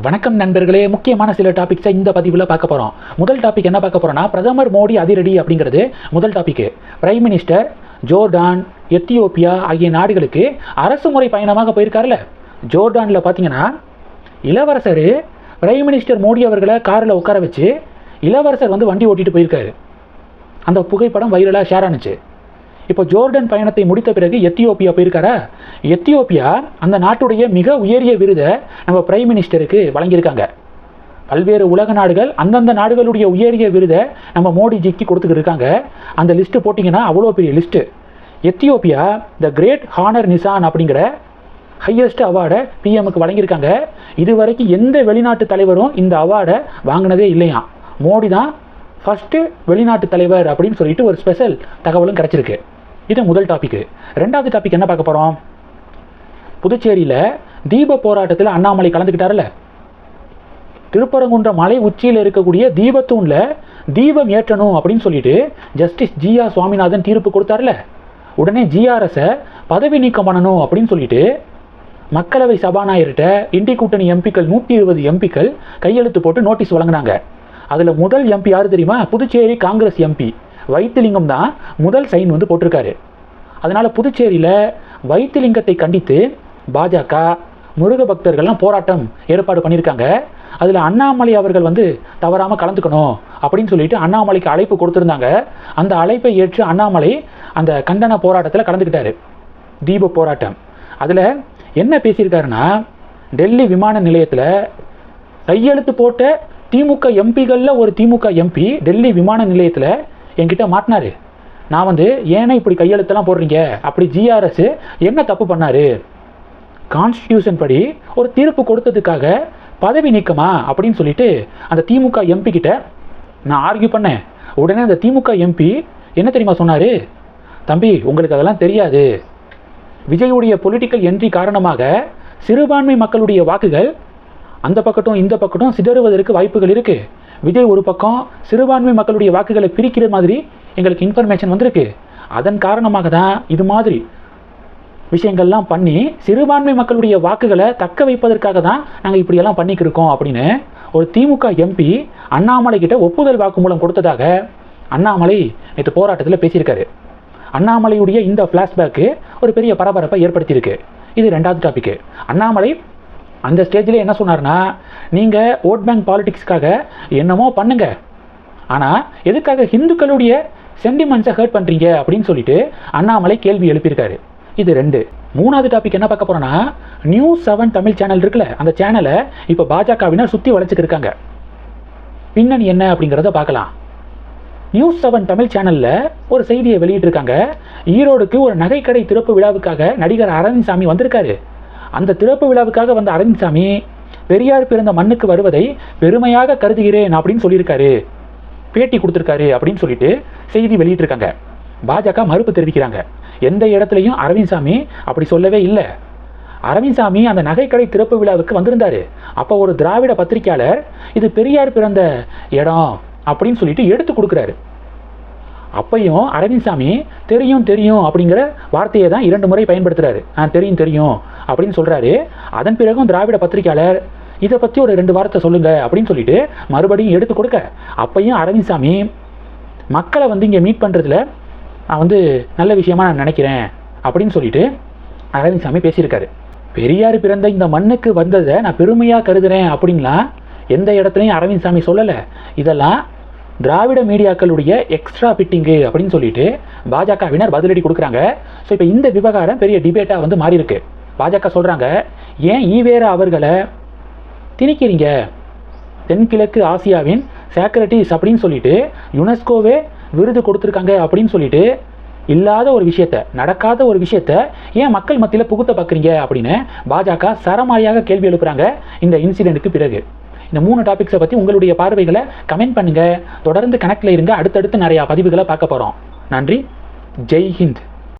வணக்கம் நண்பர்களே முக்கியமான சில டாபிக்ஸை இந்த பதிவில் பார்க்க போகிறோம் முதல் டாபிக் என்ன பார்க்க போகிறோம்னா பிரதமர் மோடி அதிரடி அப்படிங்கிறது முதல் topic prime minister Jordan Ethiopia ஆகிய நாடுகளுக்கு அரசு முறை பயணமாக போயிருக்காருல்ல. ஜோர்டானில் பார்த்தீங்கன்னா இளவரசர் பிரைம் மினிஸ்டர் மோடி அவர்களை காரில் உட்கார வச்சு இளவரசர் வந்து வண்டி ஓட்டிகிட்டு போயிருக்காரு. அந்த புகைப்படம் வைரலாக ஷேர் ஆனுச்சு. இப்போ ஜோர்டன் பயணத்தை முடித்த பிறகு எத்தியோப்பியா போயிருக்காரா? எத்தியோப்பியா அந்த நாட்டுடைய மிக உயரிய விருதை நம்ம பிரைம் மினிஸ்டருக்கு வழங்கியிருக்காங்க. பல்வேறு உலக நாடுகள் அந்தந்த நாடுகளுடைய உயரிய விருதை நம்ம மோடிஜிக்கு கொடுத்துக்கிட்டு இருக்காங்க. அந்த லிஸ்ட்டு போட்டிங்கன்னா அவ்வளோ பெரிய list. Ethiopia the great honour Nishan அப்படிங்கிற ஹையஸ்ட் அவார்டை பிஎம்க்கு வழங்கியிருக்காங்க. இது வரைக்கும் எந்த வெளிநாட்டு தலைவரும் இந்த அவார்டை வாங்கினதே இல்லையாம் மோடி தான் ஃபஸ்ட்டு வெளிநாட்டு தலைவர் அப்படின்னு சொல்லிட்டு ஒரு ஸ்பெஷல் தகவலும் கிடச்சிருக்கு. இது முதல் டாபிக் ரெண்டாவது டாபிக் என்ன பார்க்க போகிறோம் புதுச்சேரியில் தீப போராட்டத்தில் அண்ணாமலை கலந்துக்கிட்டாருல்ல திருப்பரங்குன்ற மலை உச்சியில் இருக்கக்கூடிய தீபத்தூணில் தீபம் ஏற்றணும் அப்படின்னு சொல்லிட்டு ஜஸ்டிஸ் ஜிஆ சுவாமிநாதன் தீர்ப்பு கொடுத்தார்ல உடனே ஜிஆர்எஸை பதவி நீக்கம் பண்ணணும் அப்படின்னு சொல்லிட்டு மக்களவை சபாநாயகர்கிட்ட இண்டி கூட்டணி எம்பிக்கள் நூற்றி இருபது எம்பிக்கள் கையெழுத்து போட்டு நோட்டீஸ் வழங்கினாங்க. அதில் முதல் எம்பி யார் தெரியுமா? புதுச்சேரி காங்கிரஸ் எம்பி வைத்திலிங்கம் தான் முதல் சைன் வந்து போட்டிருக்காரு. அதனால் புதுச்சேரியில் வைத்திலிங்கத்தை கண்டித்து பாஜக முருக பக்தர்கள்லாம் போராட்டம் ஏற்பாடு பண்ணியிருக்காங்க. அதில் அண்ணாமலை அவர்கள் வந்து தவறாமல் கலந்துக்கணும் அப்படின்னு சொல்லிட்டு அண்ணாமலைக்கு அழைப்பு கொடுத்துருந்தாங்க. அந்த அழைப்பை ஏற்று அண்ணாமலை அந்த கண்டன போராட்டத்தில் கலந்துக்கிட்டாரு. தீப போராட்டம். அதில் என்ன பேசியிருக்காருன்னா டெல்லி விமான நிலையத்தில் கையெழுத்து போட்ட திமுக எம்பிகளில் ஒரு திமுக எம்பி டெல்லி விமான நிலையத்தில் என்கிட்ட மாட்டினாரு. நான் வந்து ஏன்னா இப்படி கையெழுத்தெல்லாம் போடுறீங்க? அப்படி ஜிஆர்எஸ் என்ன தப்பு பண்ணாரு? கான்ஸ்டியூஷன் படி ஒரு தீர்ப்பு கொடுத்ததுக்காக பதவி நீக்கமா அப்படின்னு சொல்லிட்டு அந்த திமுக எம்பி கிட்ட நான் ஆர்கியூ பண்ணேன். உடனே அந்த திமுக எம்பி என்ன தெரியுமா சொன்னார்? தம்பி உங்களுக்கு அதெல்லாம் தெரியாது. விஜயுடைய பொலிட்டிக்கல் என்ட்ரி காரணமாக சிறுபான்மை மக்களுடைய வாக்குகள் அந்த பக்கட்டும் இந்த பக்கட்டும் சிதறுவதற்கு வாய்ப்புகள் இருக்குது விஜய் ஒரு பக்கம் சிறுபான்மை மக்களுடைய வாக்குகளை பிரிக்கிற மாதிரி எங்களுக்கு இன்ஃபர்மேஷன் வந்திருக்கு. அதன் காரணமாக தான் இது மாதிரி விஷயங்கள்லாம் பண்ணி சிறுபான்மை மக்களுடைய வாக்குகளை தக்க வைப்பதற்காக தான் நாங்கள் இப்படியெல்லாம் பண்ணிக்கிருக்கோம் அப்படின்னு ஒரு திமுக எம்பி அண்ணாமலை கிட்ட ஒப்புதல் வாக்குமூலம் கொடுத்ததாக அண்ணாமலை நேற்று போராட்டத்தில் பேசியிருக்காரு. அண்ணாமலையுடைய இந்த ஃப்ளாஷ்பேக்கு ஒரு பெரிய பரபரப்பை ஏற்படுத்தியிருக்கு. இது ரெண்டாவது டாபிக் அண்ணாமலை அந்த ஸ்டேஜில் என்ன சொன்னார்னா நீங்கள் ஓட் பேங்க் பாலிடிக்ஸ்க்காக என்னமோ பண்ணுங்க. ஆனால் எதுக்காக ஹிந்துக்களுடைய சென்டிமெண்ட்ஸை ஹர்ட் பண்ணுறீங்க அப்படின்னு சொல்லிட்டு அண்ணாமலை கேள்வி எழுப்பியிருக்காரு. இது ரெண்டு. மூணாவது டாபிக் என்ன பார்க்க போகிறோன்னா நியூஸ் செவன் தமிழ் சேனல் இருக்குல்ல அந்த சேனலை இப்போ பாஜகவினர் சுற்றி வளைச்சிட்டு இருக்காங்க. பின்னணி என்ன அப்படிங்கிறத பார்க்கலாம். நியூஸ் செவன் தமிழ் சேனலில் ஒரு செய்தியை வெளியிட்டிருக்காங்க. ஈரோடுக்கு ஒரு நகைக்கடை திறப்பு விழாவுக்காக நடிகர் அரவிந்த்சாமி வந்திருக்காரு. அந்த திறப்பு விழாவுக்காக வந்த அரவிந்த்சாமி பெரியார் பிறந்த மண்ணுக்கு வருவதை பெருமையாக கருதுகிறேன் அப்படின்னு சொல்லியிருக்காரு. பேட்டி கொடுத்துருக்காரு அப்படின்னு சொல்லிட்டு செய்தி வெளியிட்டிருக்காங்க. பாஜக மறுப்பு தெரிவிக்கிறாங்க. எந்த இடத்துலையும் அரவிந்த்சாமி அப்படி சொல்லவே இல்லை. அரவிந்த்சாமி அந்த நகைக்கடை திறப்பு விழாவுக்கு வந்திருந்தாரு. அப்போ ஒரு திராவிட பத்திரிக்கையாளர் இது பெரியார் பிறந்த இடம் அப்படின்னு சொல்லிட்டு எடுத்து கொடுக்குறாரு. அப்பையும் அரவிந்த்சாமி தெரியும் தெரியும் அப்படிங்கிற வார்த்தையை தான் இரண்டு முறை பயன்படுத்துறாரு. ஆ தெரியும் தெரியும் அப்படின்னு சொல்கிறாரு அதன் பிறகும் திராவிட பத்திரிக்கையாளர் இதை பற்றி ஒரு ரெண்டு வார்த்தை சொல்லுங்க அப்படின்னு சொல்லிட்டு மறுபடியும் எடுத்து கொடுக்க. அப்பையும் அரவிந்த்சாமி மக்களை வந்து இங்கே மீட் பண்ணுறதுல நான் வந்து நல்ல விஷயமா நான் நினைக்கிறேன் அப்படின்னு சொல்லிட்டு அரவிந்த்சாமி பேசியிருக்காரு. பெரியார் பிறந்த இந்த மண்ணுக்கு வந்ததை நான் பெருமையாக கருதுறேன் அப்படின்லாம் எந்த இடத்துலையும் அரவிந்த்சாமி சொல்லலை. இதெல்லாம் திராவிட மீடியாக்களுடைய எக்ஸ்ட்ரா பிட்டிங்கு அப்படின்னு சொல்லிட்டு பாஜகவினர் பதிலடி கொடுக்குறாங்க. ஸோ இப்போ இந்த விவகாரம் பெரிய டிபேட்டாக வந்து மாறி இருக்கு பாஜக சொல்கிறாங்க ஏன் ஈவேரா அவர்களை திணிக்கிறீங்க? தென்கிழக்கு ஆசியாவின் சேக்ரட்டிஸ் அப்படின்னு சொல்லிட்டு யுனெஸ்கோவே விருது கொடுத்துருக்காங்க அப்படின்னு சொல்லிட்டு இல்லாத ஒரு விஷயத்த நடக்காத ஒரு விஷயத்த ஏன் மக்கள் மத்தியில் புகுத்த பார்க்குறீங்க அப்படின்னு பாஜக சரமாரியாக கேள்வி எழுப்புறாங்க இந்த இன்சிடெண்ட்டுக்கு பிறகு. இந்த மூணு டாபிக்ஸை பற்றி உங்களுடைய பார்வைகளை கமெண்ட் பண்ணுங்கள் தொடர்ந்து கனெக்டில் இருங்க. அடுத்தடுத்து நிறையா பதிவுகளை பார்க்க போகிறோம் நன்றி. ஜெய் ஹிந்த்.